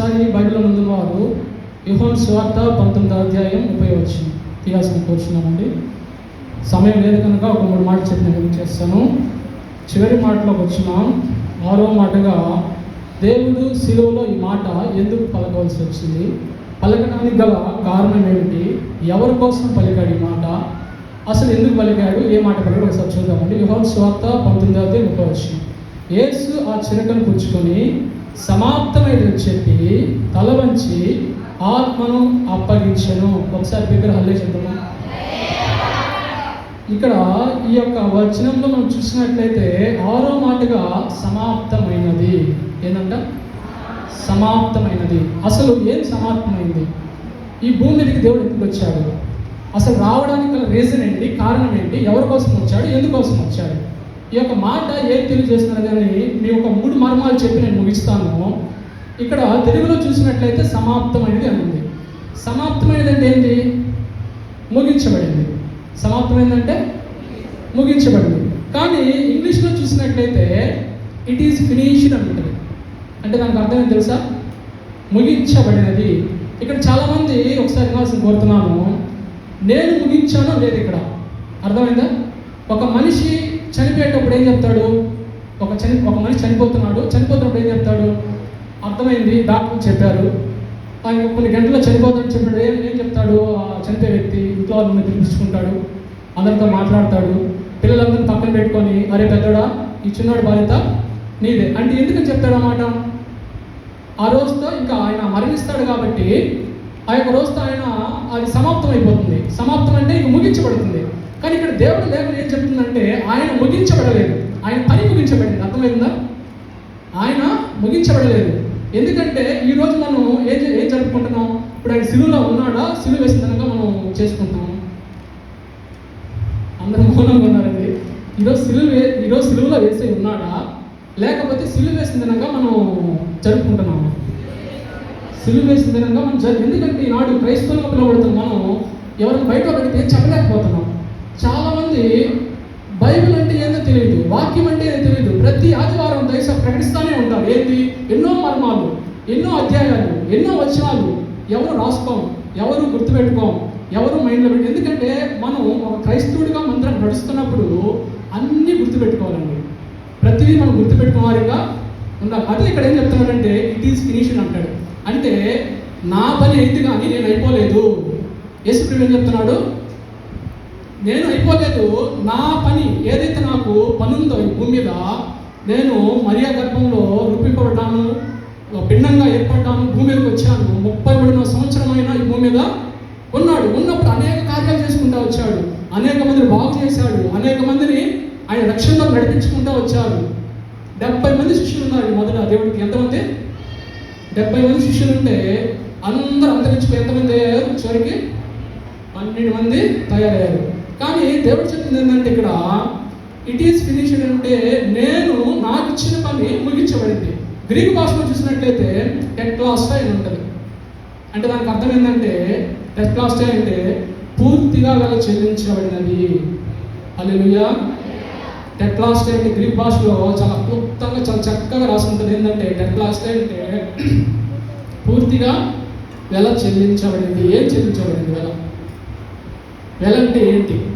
ఒకసారి బైబిల్ ముందు వారు యుహోన్ స్వార్థ పంతొమ్మిదో అధ్యాయం ముప్పై వచ్చింది తీయాల్సిన కూర్చున్నామండి. సమయం లేదు కనుక ఒక మూడు మాటలు చెప్పిన నేను చేస్తాను. చివరి మాటలోకి వచ్చినాం. ఆరో మాటగా దేవుడు శిలువలో ఈ మాట ఎందుకు పలకవలసి వచ్చింది? పలకడానికి గల కారణం ఏమిటి? ఎవరి కోసం పలికాడు ఈ మాట? అసలు ఎందుకు పలికాడు? ఏ మాట పలికాడు? ఒకసారి చూద్దామండి. యుహోన్ స్వార్థ పంతొమ్మిదో అధ్యాయం ముప్పై వచ్చింది యేసు ఆ చిరకను పుచ్చుకొని సమాప్తమైనది చెప్పి తల వంచి ఆత్మను అప్పగించను. ఒకసారి దగ్గర హల్లే చెప్తామా ఇక్కడ ఈ యొక్క వచనంలో మనం చూసినట్లయితే ఆరో మాటగా సమాప్తమైనది. ఏంటంట సమాప్తమైనది. అసలు ఏం సమాప్తమైంది? ఈ భూమి మీదకి దేవుడు ఎందుకు వచ్చాడు? అసలు రావడానికి గల రీజన్ ఏంటి? కారణం ఏంటి? ఎవరి కోసం వచ్చాడు? ఎందుకోసం వచ్చాడు? ఈ యొక్క మాట ఏం తెలియజేస్తున్నారు కానీ నేను ఒక మూడు మర్మాలు చెప్పి నేను ముగిస్తాను. ఇక్కడ తెలుగులో చూసినట్లయితే సమాప్తమైనది అని ఉంది. సమాప్తమైనది అంటే ఏంటి? ముగించబడింది. సమాప్తమైందంటే ముగించబడింది. కానీ ఇంగ్లీష్లో చూసినట్లయితే ఇట్ ఈస్ ఫినిష్డ్ అని ఉంటుంది. అంటే దానికి అర్థం ఏంటి తెలుసా? ముగించబడినది. ఇక్కడ చాలామంది ఒకసారి వినాల్సిన కోరుతున్నాను. నేను ముగించానో లేదు ఇక్కడ. అర్థమైందా? ఒక మనిషి చనిపోయేటప్పుడు ఏం చెప్తాడు? ఒక చని ఒక మనిషి చనిపోతున్నాడు. చనిపోతున్నప్పుడు ఏం చెప్తాడు? అర్థమైంది డాక్టర్ చెప్పారు. ఆయన కొన్ని గంటల్లో చనిపోతాడని చెప్పాడు. ఏం ఏం చెప్తాడు? ఆ చనిపోయే వ్యక్తి ఇంట్లో వాళ్ళని పిలిపించుకుంటాడు. అందరితో మాట్లాడతాడు. పిల్లలందరిని పక్కన పెట్టుకొని అరే పెద్దడా ఈ చిన్నాడు బాధ్యత నీదే. అంటే ఎందుకు చెప్తాడు అన్నమాట ఆ రోజుతో ఇంకా ఆయన మరణిస్తాడు కాబట్టి ఆ యొక్క రోజుతో ఆయన అది సమాప్తం అయిపోతుంది సమాప్తం అంటే ఇంక ముగించబడుతుంది. కానీ ఇక్కడ దేవుడు లేఖనం ఏం చెప్తుందంటే ఆయన ముగించబడలేదు. ఆయన పని ముగించబడింది. అర్థమైందా? ఆయన ముగించబడలేదు. ఎందుకంటే ఈ రోజు మనం ఏం ఏం జరుపుకుంటున్నాం? ఇప్పుడు ఆయన సిలువలో ఉన్నాడా? సిలువ వేసిందనగా మనం చేసుకుంటున్నాం. అందరూ మౌనంగా ఉన్నారండి. ఈరోజు సిలువ వే- ఈరోజు సిలువలో వేసే ఉన్నాడా? లేకపోతే సిలువ వేసిందనగా మనం జరుపుకుంటున్నాము? సిలువ వేసిన మనం జరు ఎందుకంటే ఈనాడు క్రైస్తవులుగా పిలువబడుతున్న మనం ఎవరిని బయట పెడితే చెప్పలేకపోతున్నాం. చాలామంది బైబిల్ అంటే ఏందో తెలియదు వాక్యం అంటే ఏదో తెలియదు ప్రతి ఆదివారం దయస ప్రకటిస్తూనే ఉంటారు. ఏంటి ఎన్నో మర్మాలు ఎన్నో అధ్యాయాలు ఎన్నో వచనాలు. ఎవరు రాసుకోం ఎవరు గుర్తుపెట్టుకోం ఎవరు మైండ్లో పెట్టి ఎందుకంటే మనం ఒక క్రైస్తవుడిగా మంత్రం నడుస్తున్నప్పుడు అన్నీ గుర్తుపెట్టుకోవాలండి. ప్రతిదీ మనం గుర్తుపెట్టుకోవాలిగా ఉండాలి. అదే ఇక్కడ ఏం చెప్తున్నాడంటే ఇట్ ఈస్ ఫినిషన్ అంటాడు. అంటే నా పని అయింది కానీ నేను అయిపోలేదు. యేసుప్రభు ఏం చెప్తున్నాడు? నేను అయిపోలేదు. నా పని ఏదైతే నాకు పని ఉందో ఈ భూమి మీద నేను మరియా గర్భంలో రూపింపబడ్డాను భిన్నంగా ఏర్పడ్డాను భూమి మీదకి వచ్చాను. ముప్పై మూడున్నర సంవత్సరమైన ఈ భూమి మీద ఉన్నాడు. ఉన్నప్పుడు అనేక కార్యాలు చేసుకుంటూ వచ్చాడు. అనేక మందిని బాగు చేశాడు. అనేక మందిని ఆయన రక్షణలో నడిపించుకుంటూ వచ్చాడు. డెబ్బై మంది శిష్యులు ఉన్నారు ఈ మొదట దేవుడికి. ఎంతమంది? డెబ్బై మంది శిష్యులు ఉంటే అందరూ అంతరించిపోయి ఎంతమంది అయ్యారు? చివరికి పన్నెండు మంది తయారయ్యారు. కానీ దేవుడు చెప్పింది ఏంటంటే ఇక్కడ ఇట్ ఈస్ ఫినిష్డ్ అంటే నేను నాకు ఇచ్చిన పని ముగించబడింది. గ్రీక్ భాషలో చూసినట్లయితే టెక్లాస్టా అని ఉంటుంది. అంటే దానికి అర్థం ఏంటంటే టెక్లాస్టా అంటే పూర్తిగా వెళ్ళ చెల్లించబడినది. అల్లెలుయా టెక్లాస్టే అంటే గ్రీక్ భాషలో చాలా క్లుప్తంగా చాలా చక్కగా రాసుకుంటుంది ఏంటంటే టెక్లాస్టే అంటే పూర్తిగా వెల చెల్లించబడింది. ఏం చెల్లించబడింది వెల? వెల అంటే ఏంటి?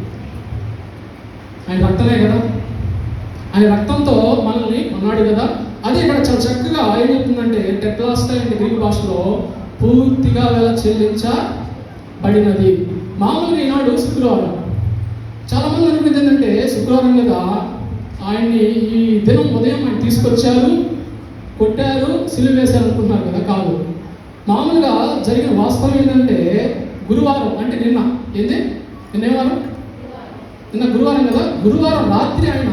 ఆయన రక్తమే కదా? ఆయన రక్తంతో మనల్ని కొన్నాడు కదా? అదే ఇక్కడ చాలా చక్కగా ఏం చెప్తుందంటే టెక్లాస్టా అండ్ గ్రీక్ భాషలో పూర్తిగా వెల చెల్లించబడినది. మామూలుగా ఈనాడు శుక్రవారం. చాలా మంది అనుకునేది ఏంటంటే శుక్రవారం కదా ఆయన్ని ఈ దినం ఉదయం ఆయన తీసుకొచ్చారు కొట్టారు సిలువ వేశారు అనుకుంటున్నారు కదా కాదు. మామూలుగా జరిగిన వాస్తవం ఏంటంటే గురువారం అంటే నిన్న. ఏంటి నిన్న నిన్న గురువారం కదా? గురువారం రాత్రి ఆయన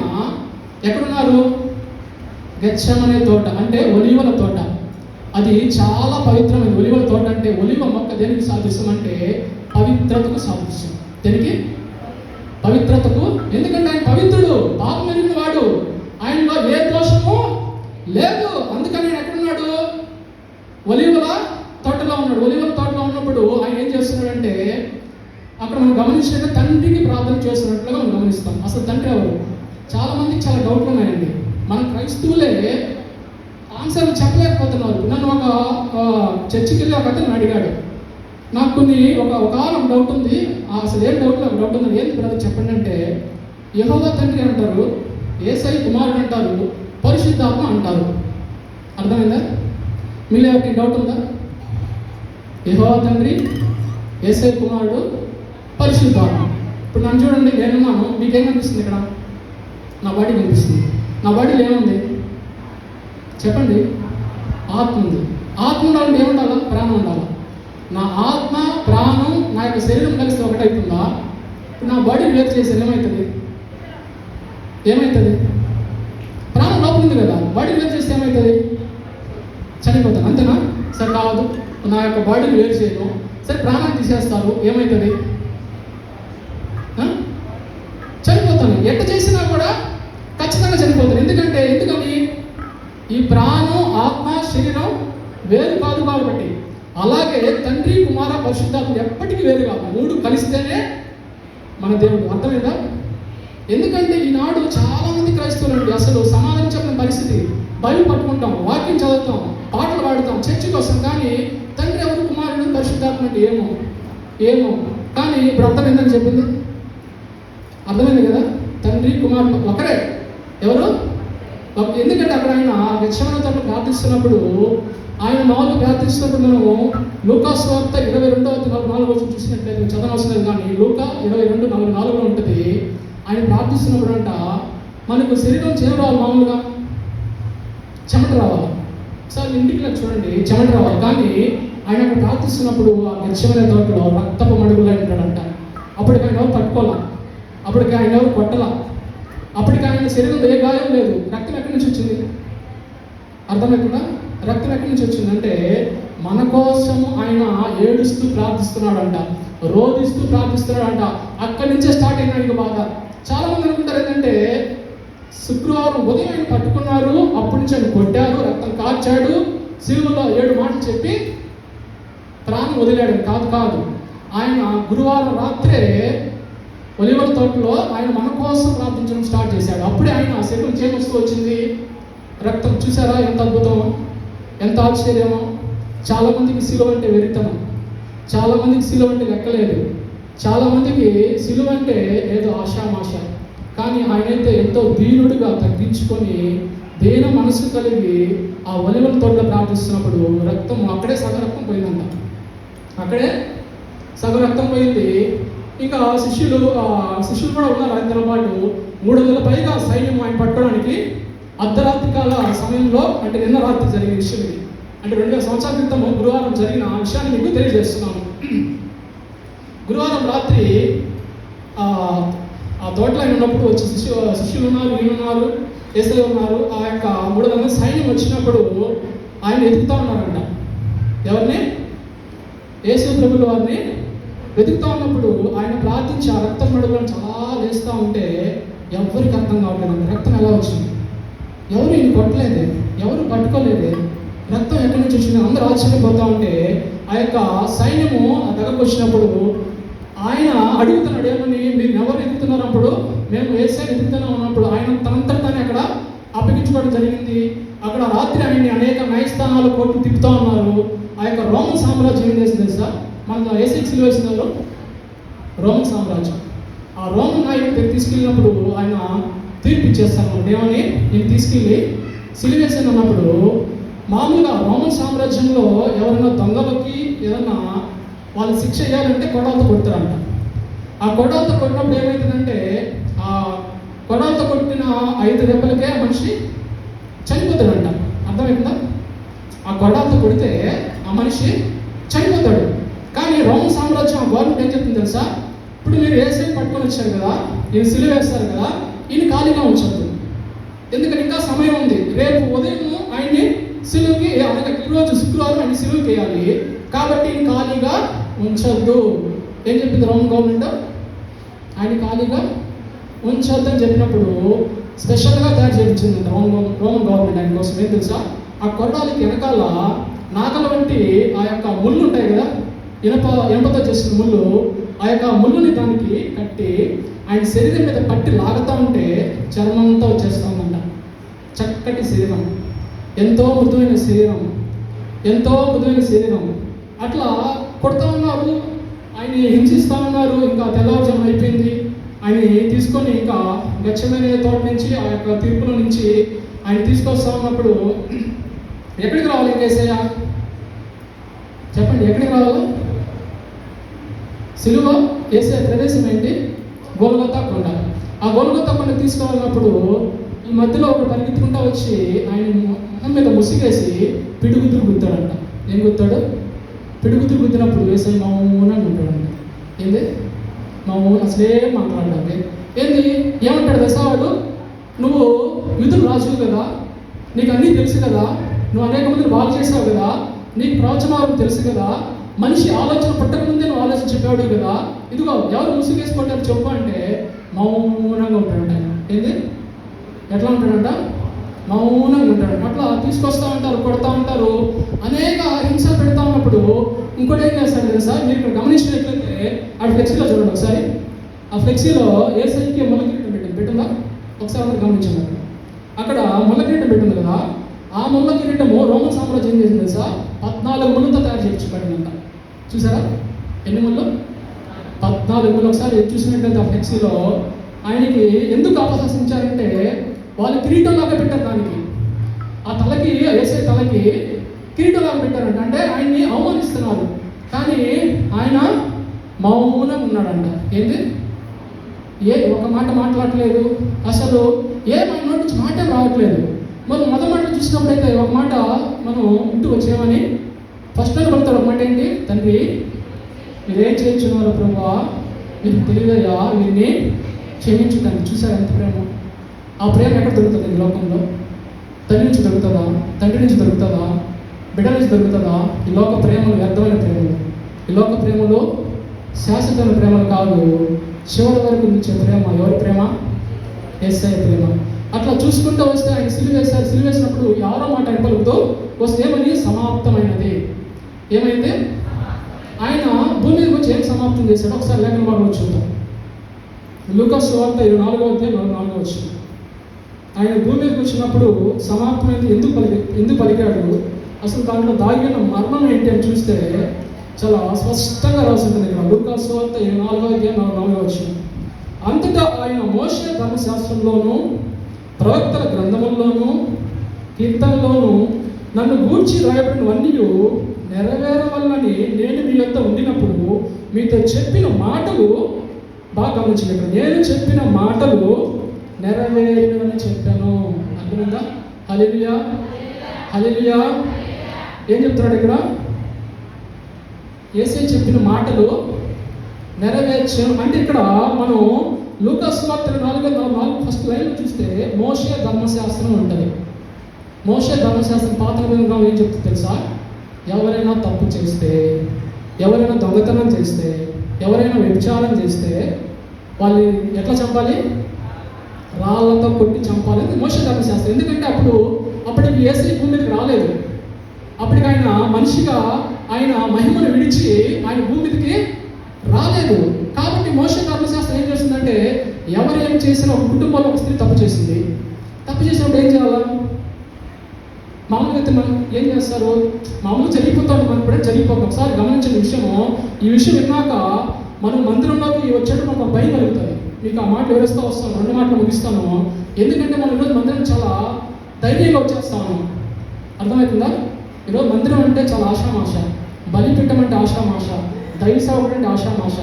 ఎక్కడున్నారు? గచ్చమనే తోట అంటే ఒలివల తోట. అది చాలా పవిత్రమైన ఒలివల తోట అంటే ఒలివ మొక్క దేనికి సాధిస్తాం అంటే పవిత్రతకు సాధిస్తాం దేనికి? పవిత్రతకు. ఎందుకంటే ఆయన పవిత్రుడు పాపం ఎరిగిన వాడు. ఆయనలో ఏ దోషము లేదు. అందుకని ఆయన ఎక్కడున్నాడు ఒలివల తోటలో ఉన్నాడు ఒలివల తోటలో ఉన్నప్పుడు ఆయన ఏం చేస్తున్నాడంటే అక్కడ మనం గమనించినట్టే తండ్రికి ప్రార్థన చేస్తున్నట్లుగా మనం గమనిస్తాం అసలు తండ్రి ఎవరు చాలా మందికి చాలా డౌట్లు ఉన్నాయండి మన క్రైస్తవులే ఆన్సర్ చెప్పలేకపోతున్నారు. నన్ను ఒక చర్చికి వెళ్ళి ఒక అతను అడిగాడు. నాకు కొన్ని ఒక ఒక డౌట్ ఉంది. ఆ అసలు ఏం డౌట్ నాకు డౌట్ ఉంది ఏంటి బ్రదర్ చెప్పండి అంటే యహోవా తండ్రి అంటారు ఏసై కుమారుడు అంటారు పరిశుద్ధాత్మ అంటారు. అర్థమైందా? మీలో ఎవరికి డౌట్ ఉందా? యహోవా తండ్రి ఏసై కుమారుడు పరిశుద్ధాత్మ. ఇప్పుడు నన్ను చూడండి నేనున్నాను మీకేం కనిపిస్తుంది ఇక్కడ? నా బాడీ కనిపిస్తుంది నా బాడీలో ఏముంది? చెప్పండి. ఆత్మ ఉంది. ఆత్మ ఉండాలంటే ఏముండాలా? ప్రాణం ఉండాలా? నా ఆత్మ ప్రాణం నా యొక్క శరీరం కలిసి ఒకటైతుందా? ఇప్పుడు నా బాడీ వేరు చేసి ఏమవుతుంది ఏమవుతుంది ప్రాణం లోపల ఉంది కదా. బాడీ వేరు చేస్తే ఏమవుతుంది చనిపోతాను. అంతేనా? సరే కాదు నా యొక్క బాడీని వేరు చేయను. సరే ప్రాణం తీసేస్తారు. ఏమవుతుంది ఆ? చనిపోతాను ఎట్ట చేసినా కూడా ఖచ్చితంగా చనిపోతాను ఎందుకంటే ఎందుకని ఈ ప్రాణం ఆత్మ శరీరం వేరు కాదు కాబట్టి. అలాగే తండ్రి కుమార పరిశుద్ధాత్మ ఎప్పటికీ వేరు కాదు. మూడు కలిస్తేనే మన దేవుడు. అర్థమైందా? ఎందుకంటే ఈనాడు చాలా మంది క్రైస్తవులండి అసలు సమాధానం పరిస్థితి. బయలు పట్టుకుంటాం వాక్యం చదువుతాం పాటలు పాడుతాం చర్చికి వస్తాం కానీ తండ్రి ఎవరు కుమారుడు పరిశుద్ధాత్మ అంటే ఏమో? ఏమో. కానీ ఇప్పుడు అర్థమైందని చెప్పింది? అర్థమైంది కదా? తండ్రి కుమారుడు ఒకరే. ఎవరు? ఎందుకంటే అక్కడ ఆయన విక్షమణతో ప్రార్థిస్తున్నప్పుడు ఆయన మామూలు ప్రార్థిస్తున్నప్పుడు మనము లూకా స్వార్త ఇరవై రెండు నలభై నాలుగు రోజు చూసినట్లయితే చదవవసరం కానీ లూకా ఇరవై రెండు నలభై నాలుగులో ఉంటుంది. ఆయన ప్రార్థిస్తున్నప్పుడు అంట మనకు శరీరం చేయం రావాలి మామూలుగా? చెమట రావాలి. సార్ ఇంటికి చూడండి చెమట రావాలి. కానీ ఆయన అక్కడ ప్రార్థిస్తున్నప్పుడు ఆ గచ్చమైన తోటలో రక్తపు మడుగులు అంటాడంట అప్పటికి ఆయన ఎవరు అప్పటికి ఆయన కొట్టలా? అప్పటికి ఆయన శరీరంలో ఏ గాయం లేదు. రక్తం ఎక్కడి నుంచి వచ్చింది? అర్థమవుతుందా రక్తం ఎక్కడి నుంచి వచ్చిందంటే మన కోసం ఆయన ఏడుస్తూ ప్రార్థిస్తున్నాడంట రోధిస్తూ ప్రార్థిస్తున్నాడంట. అక్కడి నుంచే స్టార్ట్ అయిన ఆయనకి బాధ. చాలా మంది అనుకుంటారు ఏంటంటే శుక్రవారం ఉదయం ఆయన పట్టుకున్నారు అప్పటి నుంచి ఆయన కొట్టారు రక్తం కార్చాడు శివులో ఏడు మాటలు చెప్పి ప్రాణం వదిలాడు కాదు కాదు. ఆయన గురువారం రాత్రే ఒలివర్ తోటలో ఆయన మన కోసం ప్రార్థించడం స్టార్ట్ చేశాడు. అప్పుడే ఆయన శరీరం చేమొస్తూ వచ్చింది. రక్తం చూసారా? ఎంత అద్భుతం. ఎంత ఆశ్చర్యమో. చాలా మందికి సిలువ అంటే వెరితనం చాలా మందికి సిలువ అంటే లెక్కలేదు. చాలా మందికి సిలువ అంటే ఏదో ఆశామాష కానీ ఆయనైతే ఎంతో దీనుడిగా తగ్గించుకొని దేన మనసు కలిగి ఆ ఒలివల తోటలో ప్రార్థిస్తున్నప్పుడు రక్తం అక్కడే సగ రక్తం పోయిందంట. అక్కడే సగ రక్తం పోయింది. ఇంకా శిష్యులు శిష్యులు కూడా ఉన్నారు ఆయనతో పాటు మూడు వందల పైగా సైన్యం ఆయన పట్టడానికి అర్ధరాత్రి కాల సమయంలో అంటే నిన్న రాత్రి జరిగిన విషయం ఇది. అంటే రెండు వేల సంవత్సరాల క్రితం గురువారం జరిగిన ఆ విషయాన్ని మీకు తెలియజేస్తున్నాను. గురువారం రాత్రి ఆ తోటలో ఆయన ఉన్నప్పుడు వచ్చి శిష్యు శిష్యులు ఉన్నారు వీళ్ళు ఉన్నారు ఏసై ఉన్నారు. ఆ యొక్క మూడు వందల సైన్యం వచ్చినప్పుడు ఆయన ఎదుగుతా ఉన్నారంట. ఎవరిని? యేసు ప్రభుల వారిని వెతుకుతా ఉన్నప్పుడు ఆయన ప్రార్థించి ఆ రక్తం మెడలను చాలా వేస్తూ ఉంటే ఎవరికి అర్థం కావట్లేదు. అంత రక్తం ఎలా వచ్చింది? ఎవరు ఈయన కొట్టలేదే? ఎవరు పట్టుకోలేదే? రక్తం ఎక్కడి నుంచి వచ్చింది? అందరూ ఆశ్చర్యపోతూ ఉంటే ఆ యొక్క సైన్యము ఆ దగ్గరకు వచ్చినప్పుడు ఆయన అడుగుతున్నాడు ఏమని? మీరు ఎవరు ఎదుగుతున్నారు మేము వేసే ఎదుగుతున్నాం అన్నప్పుడు ఆయన తనంతట తానే అక్కడ అప్పగించుకోవడం జరిగింది. అక్కడ రాత్రి ఆయన్ని అనేక న్యాయస్థానాలు కోర్టు తిప్పుతూ ఉన్నారు. ఆ యొక్క రోమన్ సామ్రాజ్యం ఏం చేసింది సార్ మన ఏసీ సిలువ వేసిన రోమన్ సామ్రాజ్యం. ఆ రోమన్ నాయకుడు తీసుకెళ్ళినప్పుడు ఆయన తీర్పు ఇచ్చేస్తాను ఏమని? నేను తీసుకెళ్ళి సిలివేషన్ అన్నప్పుడు మామూలుగా రోమన్ సామ్రాజ్యంలో ఎవరైనా దొంగలకి ఏదన్నా వాళ్ళు శిక్ష చేయాలంటే కొడాలతో కొడతారంట. ఆ కొడాలతో కొట్టినప్పుడు ఏమవుతుందంటే ఆ కొడాలతో కొట్టిన ఐదు దెబ్బలకే మనిషి చనిపోతాడంట. అర్థమవుతుందా ఆ గొడవలతో కొడితే ఆ మనిషి చనిపోతాడు కానీ రోమన్ సామ్రాజ్యం ఆ గవర్నమెంట్ ఏం చెప్తుంది తెలుసా? ఇప్పుడు మీరు ఏసై పట్టుకొని వచ్చారు కదా ఈయన సిలువ వేస్తారు కదా ఈయన ఖాళీగా ఉంచద్దు. ఎందుకంటే ఇంకా సమయం ఉంది. రేపు ఉదయం ఆయన్ని సిలువుకి అనగా ఈరోజు శుక్రవారం ఆయన సిలువు వేయాలి. కాబట్టి ఈయన ఖాళీగా ఉంచొద్దు. ఏం చెప్పింది రోమన్ గవర్నమెంట్? ఆయన ఖాళీగా ఉంచొద్దు అని చెప్పినప్పుడు స్పెషల్గా తయారు చేయించింది రోమన్ రోమన్ గవర్నమెంట్ ఆయన కోసం. ఏం తెలుసా? ఆ కొట్టాలకి వెనకాల నాగల వంటి ఆ యొక్క ముళ్ళు ఉంటాయి కదా ఇనప ఇనపతో చేసిన ముళ్ళు ఆ యొక్క ముళ్ళుని దానికి కట్టి ఆయన శరీరం మీద పట్టి లాగుతూ ఉంటే చర్మంతో వచ్చేస్తుందంట చక్కటి శరీరం. ఎంతో మృదువైన శరీరం. ఎంతో మృదువైన శరీరం. అట్లా కొడతా ఉన్నారు. ఆయన హింసిస్తూ ఉన్నారు. ఇంకా తెల్లవారుజాము అయిపోయింది. ఆయన తీసుకొని ఇంకా గచ్చమైన తోట నుంచి ఆ యొక్క తీర్పుల నుంచి ఆయన తీసుకొస్తా ఉన్నప్పుడు ఎక్కడికి రావాలి ఇంకేసయ్యా చెప్పండి ఎక్కడికి రావాలి? సిలువ వేసే ప్రదేశం ఏంటి? గోల్గొత్తా కొండ. ఆ గోల్గొత్తా కొండ తీసుకువెళ్ళినప్పుడు ఈ మధ్యలో ఒకడు పరిగెత్తుకుంటా వచ్చి ఆయన మొహం మీద ముసిగేసి పిడుగుతురు గుద్దాడంట ఏం గుద్దాడు పిడుగుతురు గుద్దినప్పుడు వేసే మౌనంగా ఉంటాడంట ఏంది? మౌనం అసలే మాట్లాడాలి ఏంది? ఏమంటాడు దశవాడు నువ్వు మిథులు రాజువు కదా? నీకు అన్నీ తెలుసు కదా? నువ్వు అనేక మందిని బాగు చేసావు కదా? నీకు ప్రవచనాలు తెలుసు కదా? మనిషి ఆలోచన పట్టకముందే నువ్వు ఆలోచన చెప్పాడు కదా. ఇదిగో ఎవరు ముసుగేసి పట్టారు చెప్పు అంటే మౌనంగా ఉంటాడంట ఏంది? ఎట్లా ఉంటాడంట? మౌనంగా ఉంటాడు అట్లా తీసుకొస్తా ఉంటారు కొడతా ఉంటారు. అనేక హింస పెడతా ఉన్నప్పుడు ఇంకోటి ఏం చేస్తారు తెలుసా? మీరు ఇక్కడ గమనించినట్లయితే ఆ ఫ్లెక్సీలో చూడండి ఒకసారి. ఆ ఫ్లెక్సీలో ఏ సైకి ముళ్ళ పెట్టింది? పెట్టిందా? ఒకసారి అందరు గమనించండి. అక్కడ ముళ్ళ పెట్టింది కదా. ఆ ముళ్ళ కిరీటము రోమన్ సామ్రాజ్యం చేసింది తెలుసా? పద్నాలుగు ముళ్ళతో తయారు చేయించబడిందంట చూసారా? ఎన్ని ముళ్ళు పద్నాలుగు ముళ్ళు ఒకసారి చూసినట్లయితే ఆ ఫ్లెక్సీలో ఆయనకి ఎందుకు అపహసించారంటే వాళ్ళు కిరీటంలాగా పెట్టారు దానికి. ఆ తలకి వేసే తలకి కిరీటంలాగా పెట్టారంట. అంటే ఆయన్ని అవమానిస్తున్నారు. కానీ ఆయన మౌనంగా ఉన్నాడంట. ఏంది? ఏ ఒక మాట మాట్లాడలేదు అసలు ఏ మన నోటి నుంచి మాట రావట్లేదు. మనం మొదటి మాట చూసినప్పుడైతే ఒక మాట మనం ఇంటూ వచ్చామని ఫస్ట్ అని పడతాడు ఒక మాట ఏంటి? తండ్రి మీరేం చేయించున్నారు ప్రభా? మీకు తెలియదయ్యా వీరిని క్షమించుతాను చూసారు ఎంత ప్రేమ? ఆ ప్రేమ ఎక్కడ దొరుకుతుంది ఈ లోకంలో? తల్లి నుంచి దొరుకుతుందా? తండ్రి నుంచి దొరుకుతుందా? బిడ్డ నుంచి దొరుకుతుందా? ఈ లోక ప్రేమలు వ్యర్థమైన ప్రేమలు. ఈ లోక ప్రేమలు శాశ్వతమైన ప్రేమలు కాదు. చివరి వరకు నిలిచే ప్రేమ. ఎవరి ప్రేమ? ఎస్ఐ ప్రేమ. అట్లా చూసుకుంటూ వస్తే ఆయన సిలివేశారు. సిలివేసినప్పుడు ఎవరో మాట ఆయన వస్తే ఏమని సమాప్తమైనది. ఏమైంది? ఆయన భూమి గురించి వచ్చి ఏం సమాప్తం చేశాడు ఒకసారి లేఖన భాగంలో చూద్దాం. లూకస్ వార్త ఇరవై నాలుగో అధ్యాయం ఇరవై నాలుగో వచ్చింది ఆయన భూమి మీదకి వచ్చినప్పుడు సమాప్తమైంది ఎందుకు పలికి ఎందుకు పలికాడు? అసలు దాంట్లో దాగి ఉన్న మర్మం ఏంటి అని చూస్తే చాలా స్పష్టంగా రాసింది ఇక్కడ. లూకాస్ వార్త ఇరవై నాలుగో అధ్యాయం నలభై నాలుగో వచ్చింది అంతటా ఆయన మోషే ధర్మశాస్త్రంలోను ప్రవక్తల గ్రంథంలోనూ కీర్తనలోనూ నన్ను గూర్చి రాయబడినవన్నీ నెరవేరవల్లని నేను మీ యొక్క ఉండినప్పుడు మీతో చెప్పిన మాటలు బాగా గమనించలేదు నేను చెప్పిన మాటలు నెరవేరినవని చెప్పాను. అర్థమైందా? హలిలియా హలిలియా ఏం చెప్తున్నాడు ఇక్కడ? ఏసై చెప్పిన మాటలు నెరవేర్చాను. అంటే ఇక్కడ మనం లూకస్ వార్త నాలుగు నాలుగు ఫస్ట్ లైన్ చూస్తే మోషే ధర్మశాస్త్రం ఉంటుంది. మోసే ధర్మశాస్త్రం పాత నిబంధనలో ఏం చెప్తుంది తెలుసా? ఎవరైనా తప్పు చేస్తే ఎవరైనా దొంగతనం చేస్తే ఎవరైనా వ్యభిచారం చేస్తే వాళ్ళని ఎట్లా చంపాలి? రాళ్ళతో కొట్టి చంపాలి అది మోషే ధర్మశాస్త్రం. ఎందుకంటే అప్పుడు అప్పటికి ఏసీ భూమి మీదకి రాలేదు. అప్పటికి ఆయన మనిషిగా ఆయన మహిమను విడిచి ఆయన భూమి మీదకి రాలేదు. కాబట్టి మోష ధర్మశాస్త్రం ఏం చేస్తుందంటే ఎవరు ఏం చేసినా ఒక కుటుంబంలో ఒక స్త్రీ తప్పు చేసింది. తప్పు చేసినప్పుడు ఏం చేయాలా? మామూలుగా అయితే మనం ఏం చేస్తారు? మామూలుగా చనిపోతాడు మనం కూడా జరిగిపోతాం ఒకసారి గమనించిన విషయము. ఈ విషయం విన్నాక మనం మందిరంలోకి వచ్చేటప్పుడు మనకు భయం కలుగుతుంది. మీకు ఆ మాట వివరిస్తూ వస్తాను. రెండు మాటలు ముగిస్తాను. ఎందుకంటే మనం ఈరోజు మందిరం చాలా ధైర్యంగా వచ్చేస్తాము. అర్థమవుతుందా? ఈరోజు మందిరం అంటే చాలా ఆశామాష బలిపీఠం అంటే ఆశామాష దైవ సేవకుడు అంటే ఆశామాష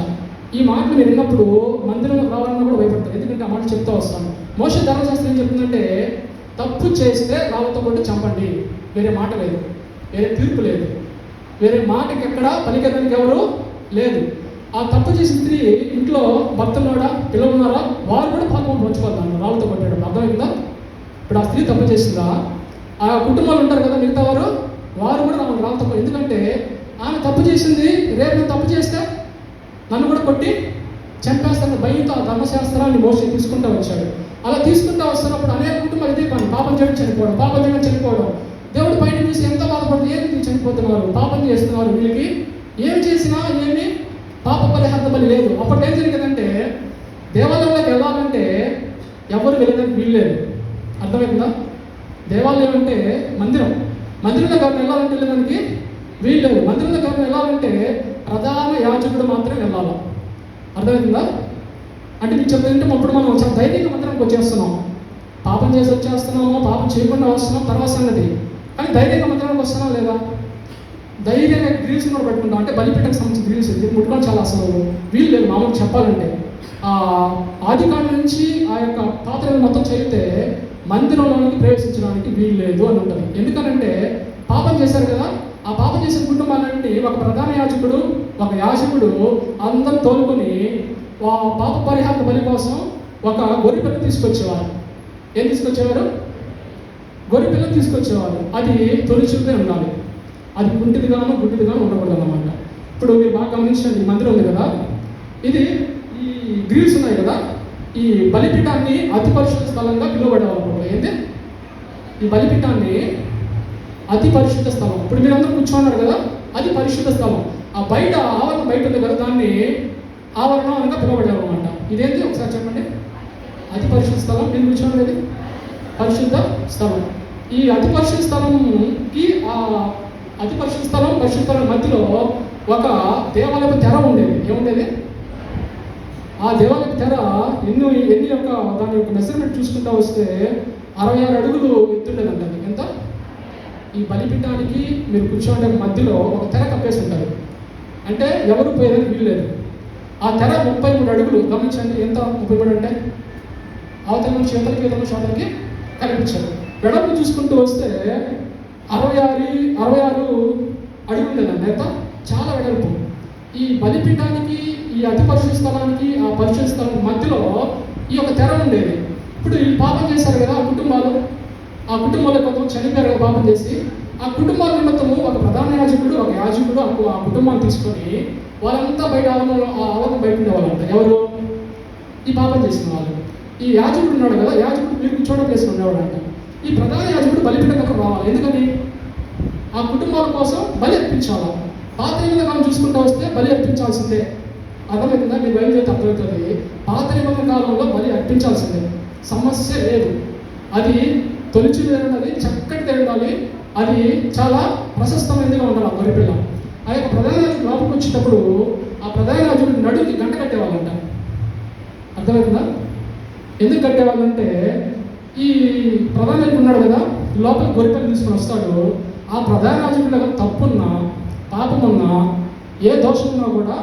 ఈ మాటలు మీరు విన్నప్పుడు మందిరంలోకి రావాలన్నా కూడా భయపడతారు. ఎందుకంటే ఆ మాట చెప్తూ వస్తాను. మోస ధర్మశాస్త్రం ఏం చెప్తుందంటే తప్పు చేస్తే రాళ్ళతో కొట్టి చంపండి. వేరే మాట లేదు. వేరే తీర్పు లేదు. వేరే మాటకి ఎక్కడ పలికేదానికి ఎవరు లేదు. ఆ తప్పు చేసిన స్త్రీ ఇంట్లో భర్తలున్నాడా పిల్లలు ఉన్నారా? వారు కూడా పాపం పంచుకోవాలి రాళ్ళతో కొట్టాడు. అర్థమైందా? ఇప్పుడు ఆ స్త్రీ తప్పు చేసిందా? ఆ కుటుంబాలు ఉంటారు కదా మిగతా వారు? వారు కూడా నన్ను రాళ్ళతో కొ- ఎందుకంటే ఆమె తప్పు చేసింది రేపు నేను తప్పు చేస్తే నన్ను కూడా కొట్టి చంపేస్తాను భయంతో ఆ ధర్మశాస్త్రాన్ని మోసం తీసుకుంటూ వచ్చాడు. అలా తీసుకుంటూ వస్తున్నప్పుడు అనేక కుటుంబాలు ఇదే పని. పాపం చేయడం చనిపోవడం పాపం చేయడం చనిపోవడం. దేవుడు పైన చూసి ఎంత బాధపడుతుంది ఏమి చనిపోతున్నారు? పాపం చేస్తున్నారు వీళ్ళకి. ఏమి చేసినా ఏమి పాప పరిహార బలి లేదు. అప్పుడు ఏం జరిగిందంటే దేవాలయంలోకి వెళ్ళాలంటే ఎవరు వెళ్ళడానికి వీల్లేదు అర్థమైందా? దేవాలయం అంటే మందిరం. మందిరంలో కారణం వెళ్ళాలంటే వెళ్ళడానికి వీలు మందిరంలో కారణం వెళ్ళాలంటే ప్రధాన యాచకుడు మాత్రమే వెళ్ళాలి? అర్థమైందా? అంటే మీకు చెప్తుంటే అప్పుడు మనం చాలా ధైర్యంగా మందిరానికి వచ్చేస్తున్నాం పాపం చేసి వచ్చేస్తున్నాము పాపం చేయకుండా వస్తున్నాం తర్వాత సంగతి. కానీ ధైర్యంగా మందిరానికి వస్తున్నాం లేదా? ధైర్యంగా గ్రీల్స్ కూడా పెట్టుకుంటాం. అంటే బలిపీఠకు సంబంధించి గ్రీల్స్. ఇది ముట్టుకొని చాలా అసలు. వీలు లేదు మామూలు చెప్పాలంటే. ఆ ఆది నుంచి ఆ యొక్క పాత్ర మొత్తం చేస్తే మందిరంలోనికి ప్రవేశించడానికి వీలు లేదు అని ఉంటుంది. ఎందుకనంటే పాపం చేశారు కదా. ఆ పాపం చేసిన కుటుంబాలంటే ఒక ప్రధాన యాజకుడు ఒక యాజకుడు అందరం తోలుకొని పాప పరిహార బలి కోసం ఒక గొరిపిల్ల పిల్ల తీసుకొచ్చేవారు. ఏం తీసుకొచ్చేవారు? గొరిపిల్ల పిల్ల తీసుకొచ్చేవారు. అది తొలి ఉండాలి. అది గుంటిదిగాను గుడ్డిదిగాను ఉండకూడదు అనమాట ఇప్పుడు మీరు బాగా గమనించండి మందిరం ఉంది కదా? ఇది ఈ గ్రీవ్స్ ఉన్నాయి కదా? ఈ బలిపీఠాన్ని అతి పరిశుద్ధ స్థలంగా పిలువబడేవాళ్ళు ఏంటి? ఈ బలిపీఠాన్ని అతి పరిశుద్ధ స్థలం. ఇప్పుడు మీరు అందరూ కూర్చోన్నారు కదా? అది పరిశుద్ధ స్థలం. ఆ బయట ఆవరణ బయట ఉంది కదా? దాన్ని ఆవరణ అనగా పిలువబడేవారు అనమాట ఇదేంటి? ఒకసారి చెప్పండి. అతి పరిశుద్ధ స్థలం మీరు కూర్చోండి. పరిశుద్ధ స్థలం. ఈ అతి పరిశుద్ధ స్థలంకి ఆ అతి పరిశుద్ధ స్థలం పరిశుద్ధ మధ్యలో ఒక దేవాలయపు తెర ఉండేది. ఏముండేది? ఆ దేవాలయపు తెర ఎన్ని ఎన్ని యొక్క దాని యొక్క మెజర్మెంట్ చూసుకుంటా వస్తే అరవై ఆరు అడుగులు ఎత్తుండేదండి అది. ఎంత? ఈ బలిపీఠానికి మీరు కూర్చోండే మధ్యలో ఒక తెర కప్పేసి ఉంటుంది అంటే ఎవరు పోయేదని వీల్లేదు ఆ తెర ముప్పై మూడు అడుగులు. గమనించండి ఎంత ముప్పై మూడు అంటే? అవతల నుంచి యువతలకి యువతల నుంచి కనిపించారు వెడల్పు చూసుకుంటూ వస్తే అరవై ఆరు అరవై ఆరు అడిగి ఉండేదండి ఎంత చాలా వెడల్పు. ఈ బలిపీఠానికి ఈ అతి పరిశుభ్ర స్థలానికి ఆ పరిశుభ్ర స్థలం మధ్యలో ఈ యొక్క తెర ఉండేది. ఇప్పుడు ఈ పాపం చేశారు కదా ఆ కుటుంబాలు. ఆ కుటుంబంలో కొంతమంది చనిపోయారు కదా పాపం చేసి. ఆ కుటుంబాల నిమిత్తము ఒక ప్రధాన యాజకుడు ఒక యాజకుడు ఆ ఆ కుటుంబాన్ని తీసుకొని వాళ్ళంతా బయట ఆవరణ ఆ ఆవరణ బయట ఉండేవాళ్ళంట. ఎవరు? ఈ పాపం చేసిన వాళ్ళు. ఈ యాజకుడు ఉన్నాడు కదా యాజకుడు మీరు కూర్చోవడం ప్లేస్ ఉండేవాడు అంట ఈ ప్రధాన యాజకుడు బలిపీఠం దగ్గర రావాలి. ఎందుకని? ఆ కుటుంబాల కోసం బలి అర్పించాలా? పాత నిబంధన కాలం చూసుకుంటూ వస్తే బలి అర్పించాల్సిందే. అర్థమవుతుందా? మీ బయలు చేస్తే అర్థమవుతుంది. పాత నిబంధన కాలంలో బలి అర్పించాల్సిందే. సమస్య లేదు. అది తొలిచి ఉండాలి చక్కటి ఉండాలి అది చాలా ప్రశస్తమైనదిగా ఉండాలి ఆ ఆ యొక్క ప్రధాన లోపలికి వచ్చేటప్పుడు ఆ ప్రధాన యాజకుడు నడుకి గంట కట్టేవాళ్ళంట. అర్థమవుతుందా? ఎందుకు కట్టేవాళ్ళంటే ఈ ప్రధాన ఉన్నాడు కదా లోపల గొరిపల్లి తీసుకొని వస్తాడు. ఆ ప్రధాన యాజకుడి తప్పున్నా పాపమున్నా ఏ దోషం ఉన్నా కూడా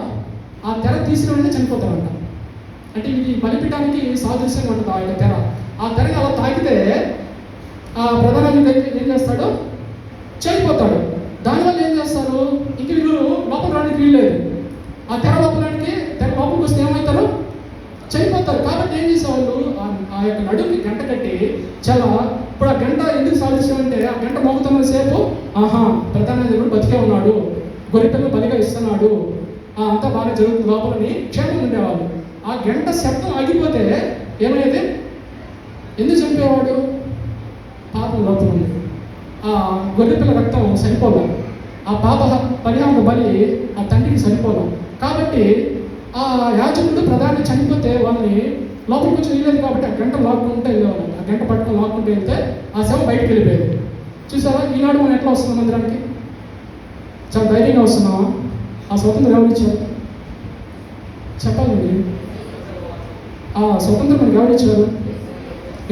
ఆ తెర తీసిన వెంటనే చనిపోతారంట అంటే ఇది బలిపీఠానికి సాదృశ్యంగా ఉంటుంది ఆ యొక్క తెర. ఆ తెరని అలా తాకితే ఆ ప్రధాన ఏం- ఏం చేస్తాడు? చనిపోతాడు. దానివల్ల ఏం చేస్తారు? ఇంక వీళ్ళు లోపల రావడానికి వీల్లేదు. ఆ తెర లోపలానికి తెర లోపలికి వస్తే ఏమవుతారు? చనిపోతారు. కాబట్టి ఏం చేసేవాళ్ళు? ఆ- యొక్క నడుముకి గంట కట్టి చాలా ఇప్పుడు ఆ గంట ఎందుకు సాధించామంటే ఆ గంట మోగుతున్న సేపు ఆహా ప్రధాన దేవుడు బతికే ఉన్నాడు. గొరిటలు బలిగా ఇస్తున్నాడు. ఆ, అంతా బాగా జరుగుతుంది. లోపలని క్షేమం ఉండేవాళ్ళు. ఆ గంట శబ్దం ఆగిపోతే ఏమయ్యేది ఎందుకు చనిపోయేవాడు పాపం లోపల ఉంది. ఆ గొర్రెపిల్ల రక్తం సరిపోదు ఆ పాప పరిహామ బలి ఆ తండ్రికి సరిపోదు కాబట్టి ఆ యాజకుడు ప్రధాని చనిపోతే వాళ్ళని లోపలికి వచ్చి వెళ్ళలేదు కాబట్టి ఆ గంట లాక్కుంటే వెళ్ళేవాళ్ళు ఆ గంట పట్టుకుని లాక్కుంటూ వెళ్తే ఆ శవం బయటకు వెళ్ళిపోయేది. చూసారా? ఈనాడు మనం ఎట్లా వస్తున్నాం మందిరానికి? చాలా ధైర్యంగా వస్తున్నావా? ఆ స్వతంత్రం ఎవరిచ్చారు చెప్పాలండి. ఆ స్వతంత్రం మనకి ఎవరిచ్చారు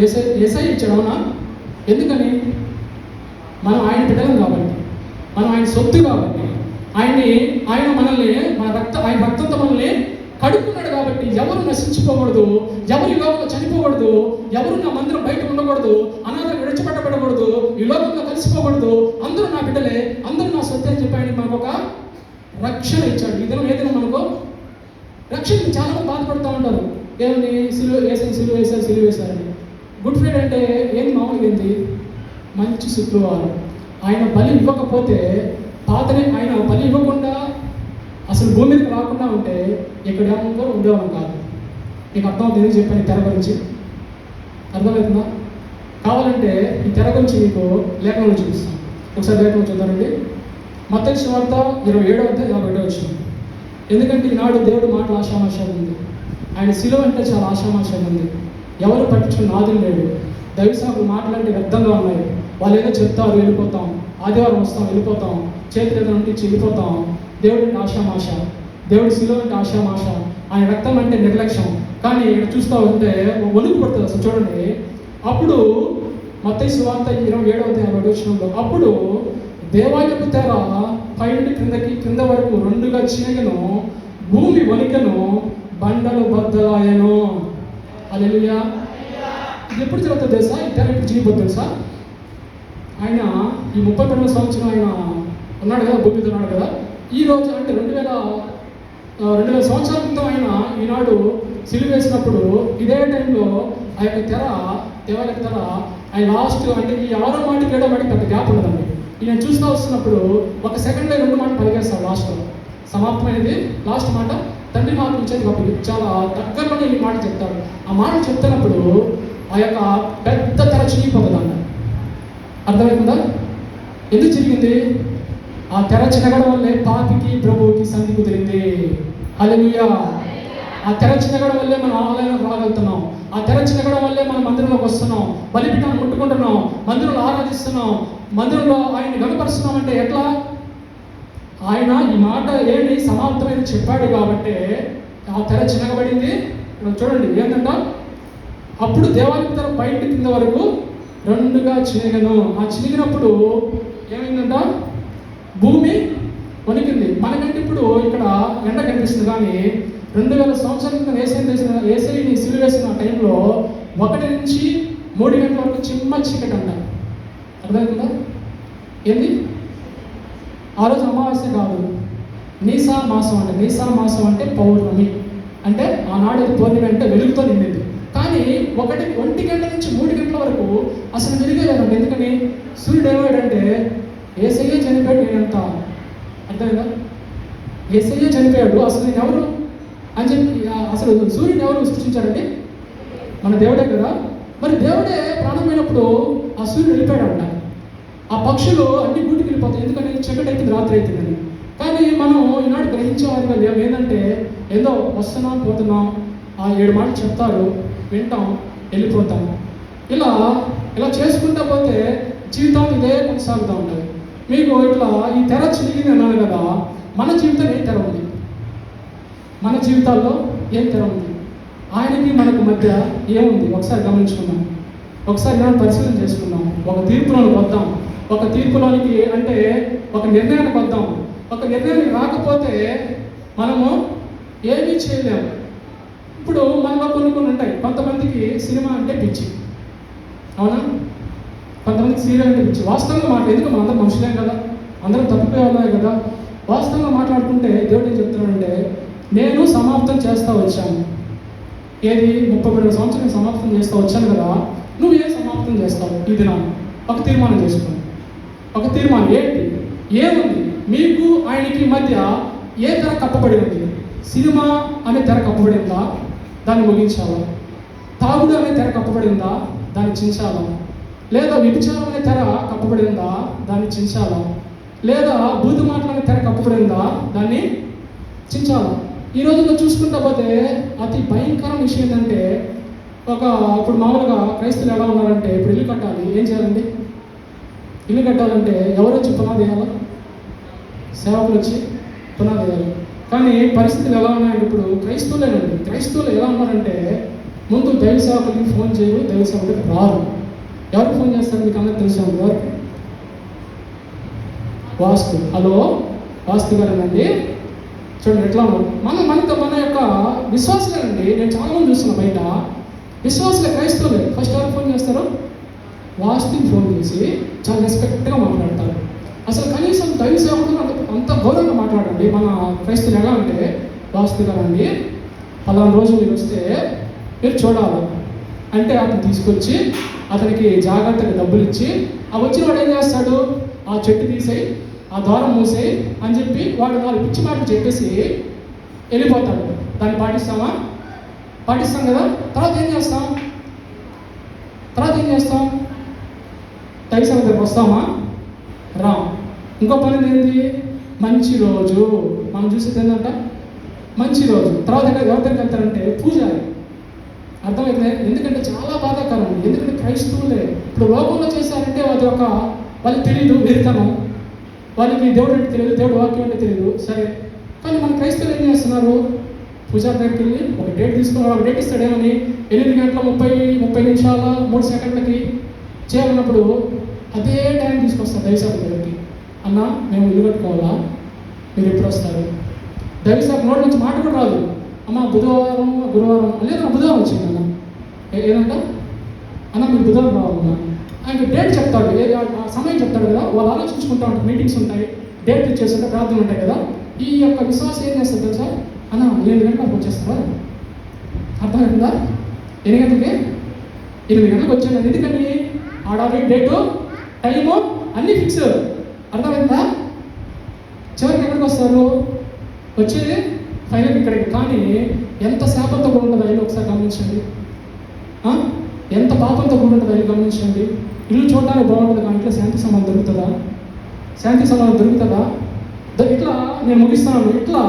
ఎస్ఐ ఏసై ఏసై ఇచ్చాడు అవునా? ఎందుకని? మనం ఆయన బిడ్డలం కాబట్టి. మనం ఆయన సొత్తు కాబట్టి. ఆయన్ని ఆయన మనల్ని మన రక్త ఆయన రక్తంతో మనల్ని కడుక్కున్నాడు కాబట్టి ఎవరు నశించుకోకూడదు ఎవరు ఈ లోకంలో చనిపోకూడదు ఎవరు నా మందిరం బయట ఉండకూడదు అనాథలు విడిచిపెట్టబడకూడదు ఈ లోకంలో కలిసిపోకూడదు. అందరూ నా బిడ్డలే అందరూ నా సొత్తు అని చెప్పి ఆయన మనకు ఒక రక్షణ ఇచ్చాడు. ఈ దినం ఏదైనా మనకు రక్షణ చాలా బాధపడుతూ ఉంటారు. ఏమని సిలువ వేసాను సిలువ వేసాను సిలువ వేశారని గుడ్ ఫ్రైడే అంటే ఏంది మామూలుగా ఏంది? మంచి శుక్రవారం. ఆయన బలి ఇవ్వకపోతే తాతని ఆయన పని ఇవ్వకుండా అసలు భూమి మీదకి రాకుండా ఉంటే ఇక్కడ ఎవరు ఉండేవాళ్ళం కాదు. నీకు అర్థం అవుతుంది చెప్పాను తెర గురించి? అర్థమవుతుందా? కావాలంటే ఈ తెర గురించి మీకు లేఖనంలో చూపిస్తాను. ఒకసారి లేఖనం చూద్దామండి మత వార్త ఇరవై ఏడవ అధ్యాయం యాభై ఒకటో వచ్చింది ఎందుకంటే ఈనాడు దేవుడు మాటలు ఆశామాషాలు ఉంది. ఆయన శిలువ అంటే చాలా ఆశామాషాలు ఉంది. ఎవరు పట్టించుకున్న నాదులు లేడు దైవసాకు మాటలంటే వ్యర్థంగా ఉన్నాయి. వాళ్ళు ఏదో చెప్తారు వెళ్ళిపోతాం. ఆదివారం వస్తాం వెళ్ళిపోతాం. చేతులు ఏదైనా ఉంటే చెల్లిపోతాం. దేవుడు దేవుడి ఆశామాష. దేవుడి శిలో అంటే ఆశామాష. ఆయన రక్తం అంటే నిర్లక్ష్యం. కానీ ఇక్కడ చూస్తూ ఉంటే వణుకు పడుతుంది అసలు చూడండి. అప్పుడు మత్తయి సువార్త ఇరవై ఏడవ అధ్యాయం వచ్చినప్పుడు అప్పుడు దేవాలయపు తెర పైనుండి క్రిందకి క్రింద వరకు రెండుగా చీగను భూమి వణికను బండలు బద్దలాయను. అలెలుయా ఇది ఎప్పుడు జరుగుతుంది తెలుసా? ఈ తెర ఎప్పుడు చేయబోతుంది తెలుసా? ఆయన ఈ ముప్పై తొమ్మిది సంవత్సరం ఆయన ఉన్నాడు కదా భూమి మీద ఉన్నాడు కదా. ఈ రోజు అంటే రెండు వేల రెండు వేల సంవత్సరాల క్రితం ఆయన ఈనాడు సిలువ వేసినప్పుడు ఇదే టైంలో ఆ యొక్క తెర దేవాలయ తెర ఆయన లాస్ట్ అంటే ఈ ఆరో మాటకి ఏడో మాటకి పెద్ద గ్యాప్ ఉండదండి ఈయన చూస్తూ వస్తున్నప్పుడు ఒక సెకండ్లో రెండు మాట పలికేస్తాడు లాస్ట్లో సమాప్తమైనది. లాస్ట్ మాట తండ్రి మాట ఇచ్చేది కాబట్టి చాలా దగ్గరలోనే ఈ మాట చెప్తాడు ఆ మాట చెప్తున్నప్పుడు ఆ యొక్క పెద్ద తెర చిరిగిపోతుంది అన్న అర్థమైందా? ఎందుకు జరిగింది ఆ తెర చినగడం వల్లే పాపికి ప్రభువుకి సంధి కుదిరింది. అలెలుయా ఆ తెర చినగడం వల్లే మనం ఆలయం రాగలుగుతున్నాం. ఆ తెర చినగడం వల్లే మనం మందిరంలోకి వస్తున్నాం. బలిపీఠాన్ని ముట్టుకుంటున్నాం. మందిరంలో ఆరాధిస్తున్నాం. మందిరంలో ఆయన్ని గనపరుస్తున్నాం అంటే ఎట్లా? ఆయన ఈ మాట ఏంటి సమాప్తమైన చెప్పాడు కాబట్టి ఆ తెర చినగబడింది చూడండి ఏంటంట? అప్పుడు దేవాలయం తెర బయట కింద వరకు రెండుగా చినిగను ఆ చినిగినప్పుడు ఏమైందంట? భూమి వణికింది. మనకంటే ఇప్పుడు ఇక్కడ ఎండ కనిపిస్తుంది కానీ రెండు వేల సంవత్సరాల క్రితం ఏసై వేసిన ఏసైని సిలువ వేసిన టైంలో ఒకటి నుంచి మూడు గంటల వరకు చిమ్మ చీకటి అంట. అర్థమవుతుందా ఏంది? ఆ రోజు అమావాస్య కాదు. నీసా మాసం అంటే. నీసా మాసం అంటే పౌర్ణమి. అంటే ఆనాడు పౌర్ణమి అంటే వెలుగుతో నిండింది. కానీ ఒకటి ఒంటి గంట నుంచి మూడు గంటల వరకు అసలు వెలుగే లేదండి ఎందుకని? సూర్యుడు ఏమాడంటే ఏసయ్యే చనిపోయాడు నేనంత అర్థమైందా? ఏసయ్యే చనిపోయాడు అసలు నేను ఎవరు? అని చెప్పి అసలు సూర్యుడు ఎవరు సృష్టించాడండి మన దేవుడే కదా. మరి దేవుడే ప్రాణమైనప్పుడు ఆ సూర్యుడు వెళ్ళిపోయాడంట. ఆ పక్షులు అన్ని గూటికి వెళ్ళిపోతాయి ఎందుకంటే చీకటి అవుతుంది రాత్రి అవుతుందని కానీ మనం ఈనాడు గ్రహించేవారిగా లేవు ఏంటంటే ఏదో వస్తున్నాం పోతున్నాం ఆ ఏడు మాటలు చెప్తారు వింటాం వెళ్ళిపోతాం. ఇలా ఇలా చేసుకుంటా పోతే జీవితం ఇదే కొనసాగుతూ ఉంటుంది మీకు ఇట్లా ఈ తెర చిరిగింది అన్నాను కదా మన జీవితం ఏం తెర ఉంది? మన జీవితాల్లో ఏం తెర ఉంది? ఆయనకి మనకు మధ్య ఏముంది ఒకసారి గమనించుకుందాం. ఒకసారి మనం పరిశీలన చేసుకుందాం. ఒక తీర్పులోనికి వద్దాం. ఒక తీర్పులోనికి అంటే ఒక నిర్ణయానికి వద్దాం. ఒక నిర్ణయానికి రాకపోతే మనము ఏమీ చేయలేము. ఇప్పుడు మనలో కొన్ని కొన్ని ఉంటాయి. కొంతమందికి సినిమా అంటే పిచ్చి. అవునా? మందికి సీరియల్ అంటే పిచ్చి. వాస్తవంగా మాట ఎందుకు మనందరం మనుషులేం కదా? అందరం తప్పిపోయే కదా? వాస్తవంగా మాట్లాడుకుంటే దేవుడు ఏం చెప్తున్నాడంటే నేను సమాప్తం చేస్తా వచ్చాను. ఏది? ముప్పై రెండు సంవత్సరం సమాప్తం చేస్తా వచ్చాను కదా? నువ్వు ఏం సమాప్తం చేస్తావు ఈ దినాన్ని ఒక తీర్మానం చేసుకుని ఒక తీర్మానం. ఏంటి? ఏముంది? మీకు ఆయనకి మధ్య ఏ తెర కప్పబడి ఉంది? సినిమా అనే తెర కప్పబడిందా దాన్ని ముగించాలా? తాగుడు అనే తెర కప్పబడిందా దాన్ని చించాలా? లేదా వ్యభిచారం అనే తెర కప్పబడిందా? దాన్ని చించాలా? లేదా బూతు మాటలు తెర కప్పబడిందా? దాన్ని చించాలా? ఈ రోజుల్లో చూసుకుంటా పోతే అతి భయంకరమైన విషయం ఏంటంటే ఒక ఇప్పుడు మామూలుగా క్రైస్తులు ఎలా ఉన్నారంటే ఇప్పుడు ఇల్లు కట్టాలి. ఏం చేయాలండి? ఇల్లు కట్టాలంటే ఎవరు వచ్చి పునాది వేయాలా? సేవకులు వచ్చి పునాది వేయాలి. కానీ పరిస్థితులు ఎలా ఉన్నాయండి ఇప్పుడు క్రైస్తవులేనండి. క్రైస్తవులు ఎలా ఉన్నారంటే ముందు దైవ సేవకులకి ఫోన్ చేయరు దైవ సేవకులకి రారు. ఎవరు ఫోన్ చేస్తారు మీకు అందరికి తెలుసా ఎవరు వాస్తు. హలో? వాస్తు గారేనండి? చూడండి ఎట్లా మనం మనతో మన యొక్క విశ్వాసులేనండి నేను చాలా మంది చూస్తున్నా బయట. విశ్వాసులే క్రైస్తవులే. ఫస్ట్ ఎవరు ఫోన్ చేస్తారు? వాస్తుని ఫోన్ చేసి చాలా రెస్పెక్ట్గా మాట్లాడతారు. అసలు కనీసం దైవ సేవకులు అంత అంత గౌరవంగా మాట్లాడండి. మన క్రైస్తవులు ఎలా అంటే వాస్తు గారండి పలానా రోజు మీరు వస్తే మీరు చూడాలి. అంటే అతను తీసుకొచ్చి అతనికి జాగ్రత్తగా డబ్బులు ఇచ్చి ఆ వచ్చిన వాడు ఏం చేస్తాడు? ఆ చెట్టు తీసేయి ఆ ద్వారం మూసేయి అని చెప్పి వాడు నాలుగు పిచ్చి మాటలు చెప్పేసి వెళ్ళిపోతాడు. దాన్ని పాటిస్తామా పాటిస్తాం కదా? తర్వాత ఏం చేస్తాం? తర్వాత ఏం చేస్తాం? తగిసిన దగ్గరకు వస్తామా? రా. ఇంకో పని ఏంటి మంచి రోజు. మనం చూసేది ఏంటంట మంచి రోజు. తర్వాత ఎవరి దగ్గరికి వెళ్తారంటే పూజారి. అర్థమైంది? ఎందుకంటే చాలా బాధాకరం. ఎందుకంటే క్రైస్తవులే ఇప్పుడు లోకంలో చేశారంటే అది ఒక వాళ్ళకి తెలియదు వెరితనం వాళ్ళకి దేవుడు అంటే తెలియదు దేవుడు వాక్యం అంటే తెలియదు సరే. కానీ మన క్రైస్తవులు ఏం చేస్తున్నారు? పూజారి దగ్గరికి వెళ్ళి ఒక డేట్ తీసుకుని ఒక డేట్ ఇస్తాడేమని ఎనిమిది గంటల ముప్పై ముప్పై నిమిషాల మూడు సెకండ్లకి చేయాలన్నప్పుడు అదే టైం తీసుకొస్తారు దయసాబు దగ్గరికి. అన్న మేము ఇల్లు కట్టుకోవాలా? మీరు ఎప్పుడు వస్తారు? దయసాబు నోటి నుంచి మాట కూడా రాదు. అమ్మ బుధవారం గురువారం లేదు బుధవారం వచ్చింది అన్న. ఏదంట? అన్న మీరు బుధవారం రావాలన్నా. ఆయన డేట్ చెప్తాడు ఏ- ఆ సమయం చెప్తాడు కదా వాళ్ళు ఆలోచించుకుంటా ఉంటారు మీటింగ్స్ ఉంటాయి డేట్ ఇచ్చేస్తుంటే ప్రార్థనలు ఉంటాయి కదా. ఈ యొక్క విశ్వాసం ఏం చేస్తారు తెలుసా? అన్న ఎనిమిది గంటలకు వచ్చేస్తారా? అర్థమవుతుందా ఎన్ని గంటలకి? ఎనిమిది గంటలకు వచ్చాను ఎందుకని? ఆడాలి డేటు టైము అన్నీ ఫిక్స్ అర్థమైందా? చివరికి ఎక్కడికి వస్తారు? వచ్చేది ఫైనల్ ఇక్కడికి కానీ ఎంత శాపంతో కూడా ఉంటుంది అయినా ఒకసారి గమనించండి. ఎంత పాపంతో కూడుంటుంది అది గమనించండి. ఇల్లు చూడడానికి బాగుంటుంది కానీ ఇట్లా శాంతి సమానం దొరుకుతుందా? శాంతి సమానం దొరుకుతుందా? ఇట్లా నేను ముగిస్తున్నాను. ఇట్లా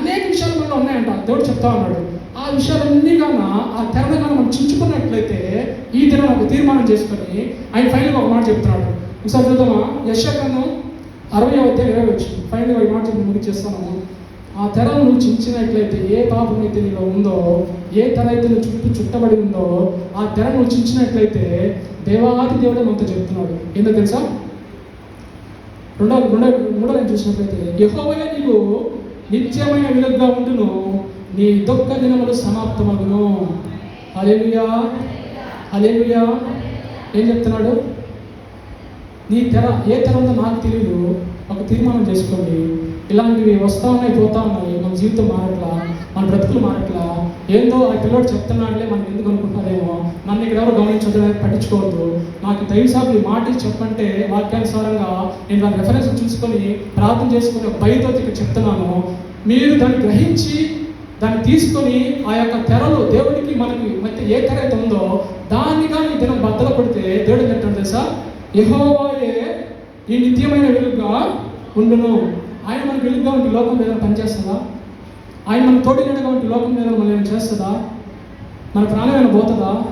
అనేక విషయాలు మనలో ఉన్నాయంట. దేవుడు చెప్తా ఉన్నాడు. ఆ విషయాలన్నీ కన్నా ఆ తెరణ కన్నా మనం చించుకున్నట్లయితే ఈ దినం ఒక తీర్మానం చేసుకొని ఆయన ఫైనల్గా ఒక మాట చెప్తున్నాడు. ఒకసారి చూద్దామా? యశగ్రంథం అరవై అవుతే ఇరవై వచ్చింది. ఫైనల్గా ఈ మాట చెప్పి ఆ తెరను నువ్వు చించినట్లయితే ఏ పాపం అయితే నీలో ఉందో ఏ తెర అయితే నువ్వు చుట్టూ చుట్టబడి ఉందో ఆ తెర నువ్వు చించినట్లయితే దేవాది దేవుడే మనతో చెప్తున్నాడు. ఏందో తెలుసా? రెండో రెండో మూడో నేను చూసినట్లయితే ఎక్కువగా నీకు నిత్యమైన విలుగ్గా ఉండును నీ దుఃఖ దినములు సమాప్తమగును. అలేలుయా అలేలుయా ఏం చెప్తున్నాడు? నీ తెర ఏ తెర ఉందో నాకు తెలియదు ఒక తీర్మానం చేసుకోండి. ఇలాంటివి వస్తా ఉన్నాయి పోతా ఉన్నాయి. మన జీవితం మారట్లా మన బ్రతుకులు మారట్లా. ఏందో ఆ పిల్లోడు చెప్తున్నాడులే మనం ఎందుకు అనుకుంటున్నారేమో. నన్ను ఇక్కడ ఎవరు గమనించదు పట్టించుకోవద్దు. నాకు దయసాబు ఈ మాట ఇచ్చి చెప్పంటే వాక్యానుసారంగా నేను దాని రెఫరెన్స్ చూసుకొని ప్రార్థన చేసుకుని భయతో ఇక్కడ చెప్తున్నాను. మీరు దాన్ని గ్రహించి దాన్ని తీసుకొని ఆ యొక్క తెరలు దేవుడికి మనకి మధ్య ఏ తెర అయితే ఉందో దాన్ని కానీ దినం బద్దలు కొడితే దేవుడు ఏంటంటే తెలుసా? యహోవాయే ఈ నిత్యమైన వెలుగుగా ఉండును. ఆయన మనకు వెలుగుగా ఉంటే లోకం మీద పనిచేస్తుందా? ఆయన మన తోటి నీడగా ఉంటే లోకం మీద మనం ఏమైనా చేస్తుందా? మన ప్రాణం ఏమైనా పోతుందా?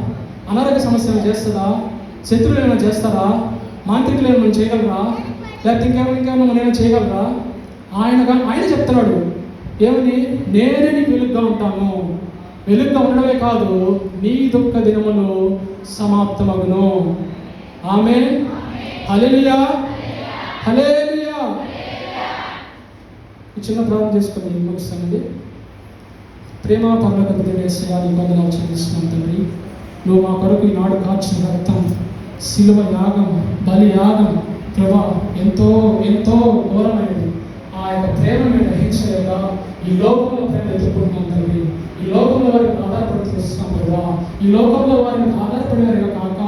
అనారోగ్య సమస్య ఏమైనా చేస్తుందా? శత్రువులు ఏమైనా చేస్తారా? మాంత్రికులు ఏమైనా చేయగలరా? లేకపోతే ఇంకేమైనా ఇంకేమైనా మనం ఏమైనా చేయగలరా? ఆయన గా- ఆయన చెప్తున్నాడు ఏమని? నేనే నీకు వెలుగుగా ఉంటాను. వెలుగుగా ఉండడమే కాదు నీ దుఃఖ దినములు సమాప్తమగును. ఆమె హల్లెలూయా. ఈ చిన్న ప్రారంభం చేసుకుని ముగిస్తానండి ప్రేమ పర్లోకపు దేవేశ్వర నీ చెల్లిస్తున్నాం తండ్రి. నువ్వు మా కొరకు ఈనాడు కాచిన రక్తం శిలువ యాగం బలి యాగం ప్రభా ఎంతో ఎంతో ఘోరమైనది. ఆ యొక్క ప్రేమను గ్రహించలేక ఈ లోకంలో ప్రేమ ఎదుర్కొంటున్నాం తండ్రి. ఈ లోకంలో వారికి ఆధారపడి చూస్తున్నాం ప్రభా. ఈ లోకంలో వారిని ఆధారపడేవారిగా కాక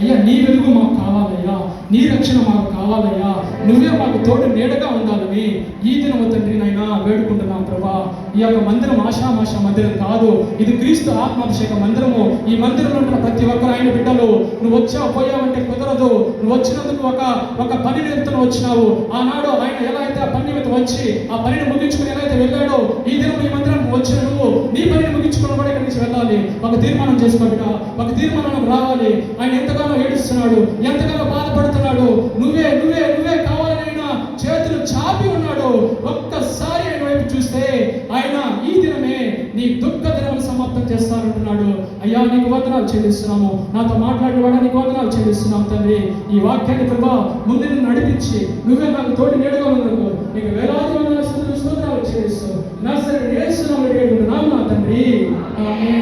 అయ్యా నీ వెలుగు మాకు కావాలయ్యా. నీ రక్షణ మాకు కావాలయ్యా. నువ్వే మాకు తోడు నీడగా ఉండాలని ఈ దినము తండ్రి నైనా వేడుకుంటున్నాం ప్రభా. ఈ యొక్క మందిరం ఆశామాష మందిరం కాదు. ఇది క్రీస్తు ఆత్మాభిషేక మందిరము. ఈ మందిరంలో ఉన్న ప్రతి ఒక్కరు ఆయన బిడ్డలు నువ్వు వచ్చావు పోయావంటే కుదరదు. నువ్వు వచ్చినందుకు ఒక ఒక పని నిమిత్తం వచ్చినావు. ఆనాడు ఆయన ఎలా అయితే ఆ పని నిమిత్తం వచ్చి ఆ పనిని ముగించుకుని ఎలా అయితే వెళ్ళాడో ఈ దినం ఈ మందిరం వచ్చిన నువ్వు నీ పనిని ముగించుకుని కూడా ఇక్కడి నుంచి వెళ్ళాలి. ఒక తీర్మానం చేసుకోబిట ఒక తీర్మానం రావాలి. ఆయన ఎంతగానో ఏడుస్తున్నాడు ఎంతగానో బాధపడుతున్నాడు. నువ్వే నువ్వే నువ్వే కావాలని చేతులు చాపి ఉన్నాడు. ఒక్కసారి ఆయన వైపు చూస్తే ఆయన ఈ దినమే నీ దుఃఖ దినం సమాప్తం చేస్తానంటున్నాడు. అయ్యా నీకు వందనాలు చెల్లిస్తున్నాము. నాతో మాట్లాడేవాడా నీకు వందనాలు చెల్లిస్తున్నాం తండ్రి. ఈ వాక్యాన్ని ప్రభా ముందు నడిపించి నువ్వే నాకు తోటి నేడుగా ఉన్నకు నీకు వేలాది వందల స్తోత్రాలు చెల్లిస్తూ. నా సరే నేస్తున్నాము నా తండ్రి. ఆమె